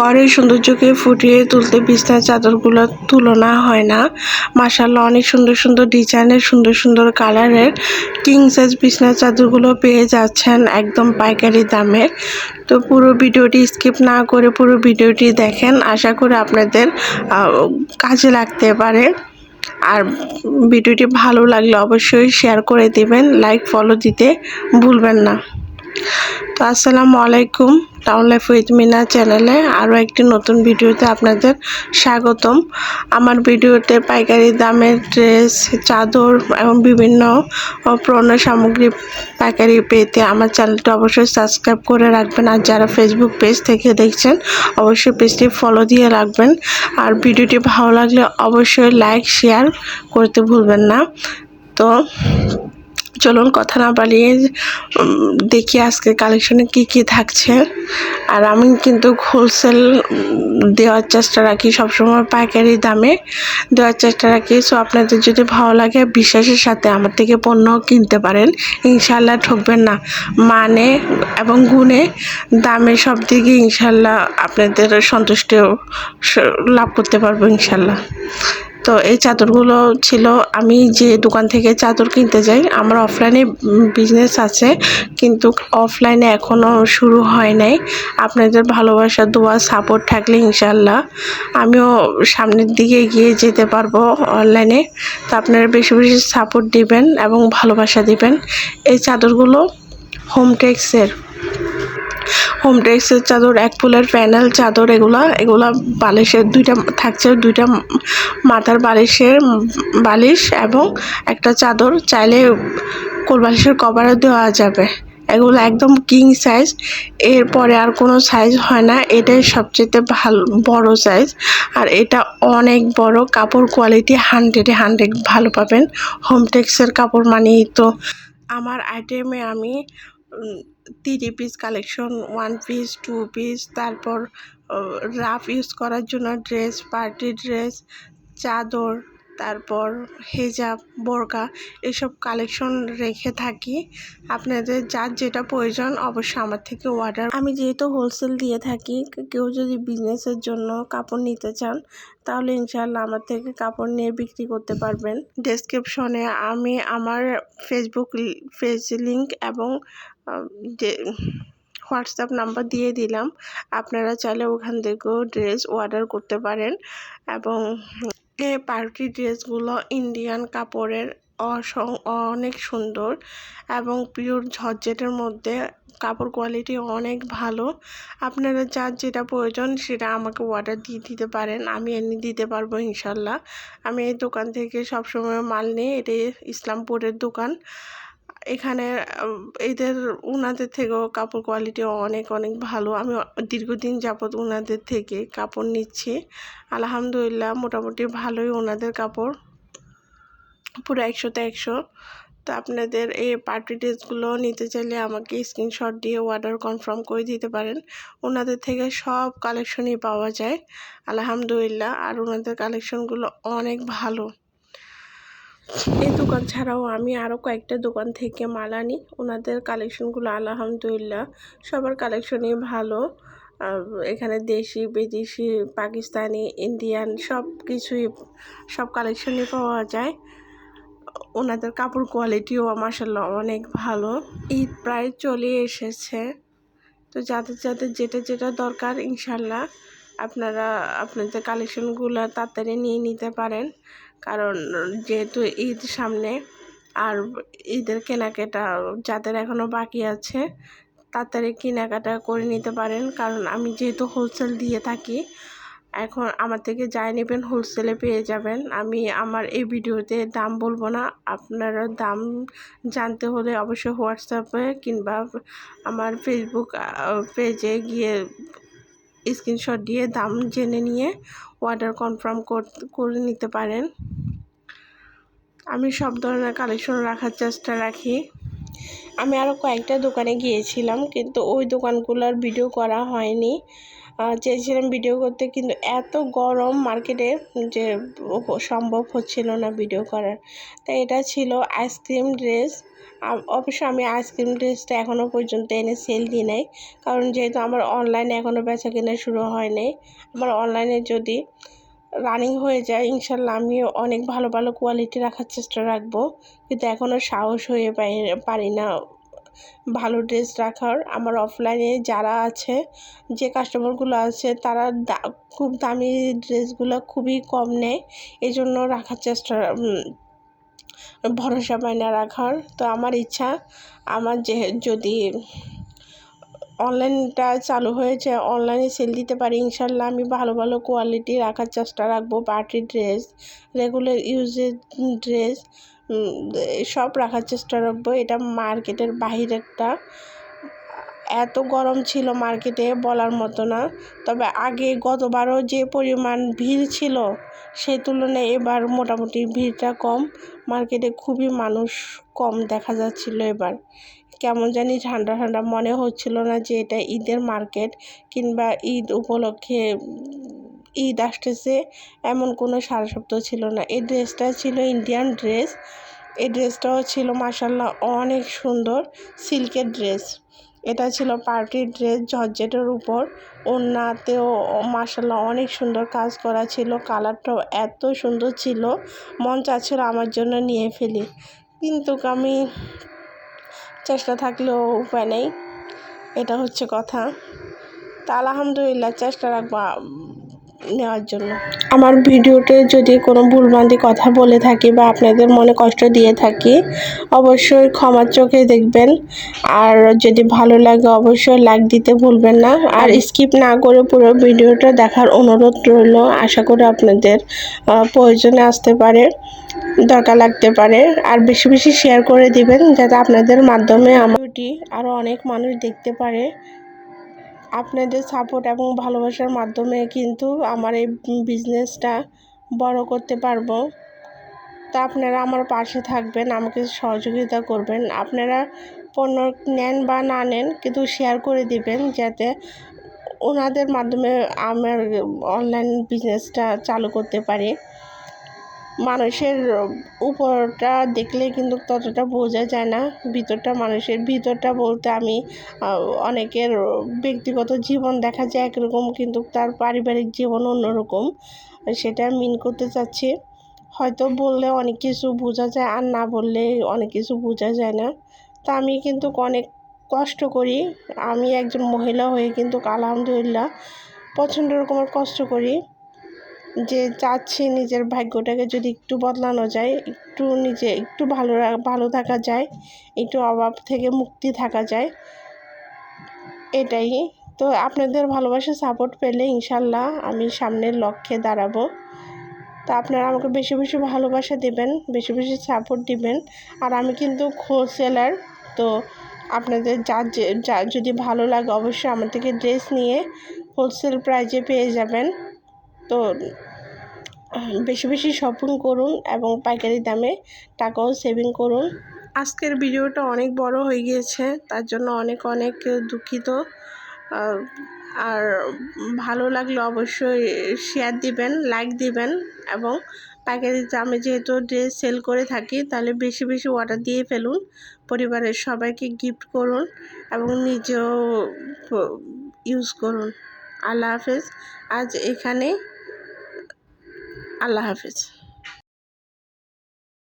ঘরের সৌন্দর্যকে ফুটিয়ে তুলতে বিছনার চাদরগুলো তুলনা হয় না। মাসাল্লাহ অনেক সুন্দর সুন্দর ডিজাইনের, সুন্দর সুন্দর কালারের কিং সাইজ বিছনার চাদরগুলো পেয়ে যাচ্ছেন একদম পাইকারি দামে। তো পুরো ভিডিওটি স্কিপ না করে পুরো ভিডিওটি দেখেন, আশা করি আপনাদের কাজে লাগতে পারে। আর ভিডিওটি ভালো লাগলে অবশ্যই শেয়ার করে দেবেন লাইক ফলো দিতে ভুলবেন না। তো আসসালামু আলাইকুম টাউন লাইফ উইথ মিনা চ্যানেলে আরও একটি নতুন ভিডিওতে আপনাদের স্বাগতম। আমার ভিডিওতে পাইকারি দামের ড্রেস, চাদর এবং বিভিন্ন পণ্য সামগ্রী পাইকারি পেতে আমার চ্যানেলটি অবশ্যই সাবস্ক্রাইব করে রাখবেন। আর যারা ফেসবুক পেজ থেকে দেখছেন, অবশ্যই পেজটি ফলো দিয়ে রাখবেন। আর ভিডিওটি ভালো লাগলে অবশ্যই লাইক শেয়ার করতে ভুলবেন না। তো চলুন কথা না বাড়িয়ে দেখি আজকে কালেকশনে কি কি থাকছে। আর আমি কিন্তু হোলসেল দেওয়ার চেষ্টা রাখি সবসময় পাইকারি দামে। দেওয়ার চেষ্টা রাখি। সো আপনাদের যদি ভালো লাগে, বিশ্বাসের সাথে আমার থেকে পণ্য কিনতে পারেন। ইনশাল্লাহ ঠকবেন না। মানে এবং গুণে দামে সব দিকে ইনশাল্লাহ আপনাদের সন্তুষ্ট স- লাভ করতে পারব ইনশাল্লাহ তো এই চাদরগুলো ছিল। আমি যে দোকান থেকে চাদর কিনতে যাই, আমার অফলাইনে বিজনেস আছে, কিন্তু অফলাইনে এখনও শুরু হয় নাই। আপনাদের ভালোবাসা, দোয়া সাপোর্ট থাকলে ইনশাল্লাহ আমিও সামনের দিকে এগিয়ে যেতে পারব অনলাইনে তো আপনারা বেশি বেশি সাপোর্ট দিবেন এবং ভালোবাসা দিবেন। এই চাদরগুলো হোম টেক্সের চাদর, এক ফুলের প্যানেল চাদর এগুলা এগুলা বালিশের দুইটা, থাকছে দুইটা মাথার বালিশের বালিশ এবং একটা চাদর। চাইলে কোল বালিশের কভারও দেওয়া যাবে। এগুলো একদম কিং সাইজ এরপরে আর কোনো সাইজ হয় না। এটাই সবচেয়ে ভালো, বড় সাইজ আর এটা অনেক বড়, কাপড় কোয়ালিটি হান্ড্রেডে হান্ড্রেড ভালো পাবেন। হোম টেক্সের কাপড় মানেই তো আমার আইটেমে আমি three piece collection one piece two piece তারপর রাফ ইউজ করার জন্য ড্রেস পার্টি ড্রেস চাদর, তারপর হেজাব বোরকা এসব কালেকশন রেখে থাকি। আপনাদের যার যেটা প্রয়োজন অবশ্যই আমার থেকে অর্ডার আমি যেহেতু হোলসেল দিয়ে থাকি কেউ যদি বিজনেসের জন্য কাপড় নিতে চান, তাহলে ইনশাল্লাহ আমার থেকে কাপড় নিয়ে বিক্রি করতে পারবেন। ডেসক্রিপশনে আমি আমার ফেসবুক পেজ লিঙ্ক এবং যে হোয়াটসঅ্যাপ নাম্বার দিয়ে দিলাম। আপনারা চাইলে ওখান থেকেও ড্রেস অর্ডার করতে পারেন এবং এই পার্টি ড্রেসগুলো ইন্ডিয়ান কাপড়ের অসং, অনেক সুন্দর এবং পিওর ঝরঝেটের মধ্যে কাপড় কোয়ালিটি অনেক ভালো। আপনারা যার যেটা প্রয়োজন সেটা আমাকে অর্ডার দিয়ে দিতে পারেন, আমি এনে দিতে পারব ইনশাল্লাহ। আমি এই দোকান থেকে সবসময় মাল নিই এটি ইসলামপুরের দোকান। এখানে এদের ওনাদের থেকেও কাপড় কোয়ালিটি অনেক অনেক ভালো। আমি দীর্ঘদিন যাবৎ ওনাদের থেকে কাপড় নিচ্ছি। আলহামদুলিল্লাহ, মোটামুটি ভালোই ওনাদের কাপড়। পুরো একশোতে একশো। তো আপনাদের এই পার্টি ড্রেসগুলো নিতে চাইলে আমাকে স্ক্রিনশট দিয়ে অর্ডার কনফার্ম করে দিতে পারেন। ওনাদের থেকে সব কালেকশনই পাওয়া যায়। আলহামদুলিল্লাহ, আর ওনাদের কালেকশনগুলো অনেক ভালো। এই দোকান ছাড়াও আমি আরও কয়েকটা দোকান থেকে মাল আনি। ওনাদের কালেকশনগুলো আলহামদুলিল্লাহ সবার কালেকশনই ভালো। এখানে দেশি, বিদেশি, পাকিস্তানি, ইন্ডিয়ান সব কিছুই, সব কালেকশনই পাওয়া যায়। ওনাদের কাপড় কোয়ালিটিও মাসাল্লাহ অনেক ভালো। ঈদ প্রায় চলে এসেছে। তো যাদের যাদের যেটা যেটা দরকার ইনশাল্লাহ আপনারা আপনাদের কালেকশনগুলো তাড়াতাড়ি নিয়ে নিতে পারেন। কারণ, যেহেতু ঈদ সামনে, আর ঈদের কেনাকাটা যাদের এখনও বাকি আছে, তাড়াতাড়ি কেনাকাটা করে নিতে পারেন। কারণ আমি যেহেতু হোলসেল দিয়ে থাকি, এখন আমার থেকে যাই নেবেন হোলসেলে পেয়ে যাবেন। আমি আমার এই ভিডিওতে দাম বলব না। আপনারা দাম জানতে হলে অবশ্যই হোয়াটসঅ্যাপে কিংবা আমার ফেসবুক পেজে গিয়ে স্ক্রিনশট দিয়ে দাম জেনে নিয়ে অর্ডার কনফার্ম করে নিতে পারেন। আমি সব ধরনের কালেকশন রাখার চেষ্টা রাখি। আমি আরও কয়েকটা দোকানে গিয়েছিলাম, কিন্তু ওই দোকানগুলোর ভিডিও করা হয়নি। চেয়েছিলাম ভিডিও করতে, কিন্তু এত গরম মার্কেটে যে সম্ভব হচ্ছিল না ভিডিও করার। তাই এটা ছিল আইসক্রিম ড্রেস অবশ্য আমি আইসক্রিম ড্রেসটা এখনও পর্যন্ত এনে সেল দিই নাই, কারণ যেহেতু আমার অনলাইনে এখনও বেচা কেনা শুরু হয়নি আমার অনলাইনে যদি রানিং হয়ে যায়, ইনশাল্লাহ আমি অনেক ভালো ভালো কোয়ালিটি রাখার চেষ্টা রাখব। কিন্তু এখনও সাহস হয়ে পাই- পারি না ভালো ড্রেস রাখার। আমার অফলাইনে যারা আছে, যে কাস্টমারগুলো আছে, তারা খুব দামি ড্রেসগুলো খুবই কম নেয়। এই জন্য রাখার চেষ্টা ভরসা পায় না রাখার। তো আমার ইচ্ছা, আমার যে, যদি অনলাইনটা চালু হয়েছে অনলাইনে সেল দিতে পারি, ইনশাল্লাহ আমি ভালো ভালো কোয়ালিটি রাখার চেষ্টা রাখব। পার্টি ড্রেস রেগুলার ইউজের ড্রেস সব রাখার চেষ্টা রাখব। এটা মার্কেটের বাহিরেরটা। এত গরম ছিল মার্কেটে বলার মতো না। তবে আগে গতবারও যে পরিমাণ ভিড় ছিল সেই তুলনায় এবার মোটামুটি ভিড়টা কম। মার্কেটে খুবই মানুষ কম দেখা যাচ্ছিল এবার। কেমন জানি ঠান্ডা ঠান্ডা মনে হচ্ছিল না যে এটা ঈদের মার্কেট কিংবা ঈদ উপলক্ষে ঈদ আসতেছে, এমন কোনো সারা সপ্তাহ ছিল না। এই ড্রেসটা ছিল ইন্ডিয়ান ড্রেস এই ড্রেসটাও ছিল মাসাল্লাহ অনেক সুন্দর সিল্কের ড্রেস। এটা ছিল পার্টির ড্রেস জর্জেটের উপর, ওড়নাতেও মাসাল্লাহ অনেক সুন্দর কাজ করা ছিল, কালারটাও এত সুন্দর ছিল, মন চাচ্ছিল আমার জন্য নিয়ে ফেলি। কিন্তু আমি চেষ্টা থাকলেও উপায় নেই, এটা হচ্ছে কথা। তা আলহামদুলিল্লাহ চেষ্টা রাখব নেওয়ার জন্য। আমার ভিডিওতে যদি কোনো ভুলভ্রান্তি কথা বলে থাকি বা আপনাদের মনে কষ্ট দিয়ে থাকি, অবশ্যই ক্ষমার চোখে দেখবেন। আর যদি ভালো লাগে, অবশ্যই লাইক দিতে ভুলবেন না। আর স্কিপ না করে পুরো ভিডিওটা দেখার অনুরোধ রইল। আশা করি আপনাদের প্রয়োজনে আসতে পারে, দরকার লাগতে পারে। আর বেশি বেশি শেয়ার করে দিবেন, যাতে আপনাদের মাধ্যমে আমার আরও অনেক মানুষ দেখতে পারে। আপনাদের সাপোর্ট এবং ভালোবাসার মাধ্যমে কিন্তু আমার এই বিজনেসটা বড় করতে পারব। তা আপনারা আমার পাশে থাকবেন, আমাকে সহযোগিতা করবেন। আপনারা পণ্য নেন বা না নেন কিন্তু শেয়ার করে দিবেন যাতে ওনাদের মাধ্যমে আমার অনলাইন বিজনেসটা চালু করতে পারি। মানুষের উপরটা দেখলে কিন্তু ততটা বোঝা যায় না। ভিতরটা মানুষের, ভিতরটা বলতে আমি অনেকের ব্যক্তিগত জীবন দেখা যায় একরকম, কিন্তু তার পারিবারিক জীবন অন্যরকম। সেটা মিন করতে চাচ্ছি। হয়তো বললে অনেক কিছু বোঝা যায়, আর না বললে অনেক কিছু বোঝা যায় না। তা আমি কিন্তু অনেক কষ্ট করি। আমি একজন মহিলা হয়ে কিন্তু আলহামদুলিল্লাহ প্রচণ্ড রকমের কষ্ট করি। যে চাচ্ছি নিজের ভাগ্যটাকে যদি একটু বদলানো যায়, একটু নিজে, একটু ভালো ভালো থাকা যায়, একটু অভাব থেকে মুক্তি থাকা যায়, এটাই। তো আপনাদের ভালোবাসা সাপোর্ট পেলে ইনশাল্লাহ আমি সামনের লক্ষ্যে দাঁড়াবো। তো আপনারা আমাকে বেশি বেশি ভালোবাসা দেবেন, বেশি বেশি সাপোর্ট দিবেন। আর আমি কিন্তু হোলসেলার তো আপনাদের যার যে- যা, যদি ভালো লাগে অবশ্যই আমার থেকে ড্রেস নিয়ে হোলসেল প্রাইজে পেয়ে যাবেন। তো বেশি বেশি শপিং করুন এবং পাইকারি দামে টাকাও সেভিং করুন। আজকের ভিডিওটা অনেক বড় হয়ে গিয়েছে, তার জন্য অনেক অনেক দুঃখিত। আর ভালো লাগলে অবশ্যই শেয়ার দিবেন লাইক দিবেন এবং পাইকারি দামে যেহেতু ড্রেস সেল করে থাকি, তাহলে বেশি বেশি অর্ডার দিয়ে ফেলুন। পরিবারের সবাইকে গিফট করুন এবং নিজেও ইউজ করুন। আল্লাহ হাফেজ, আজ এখানে আল্লাহ হাফেজ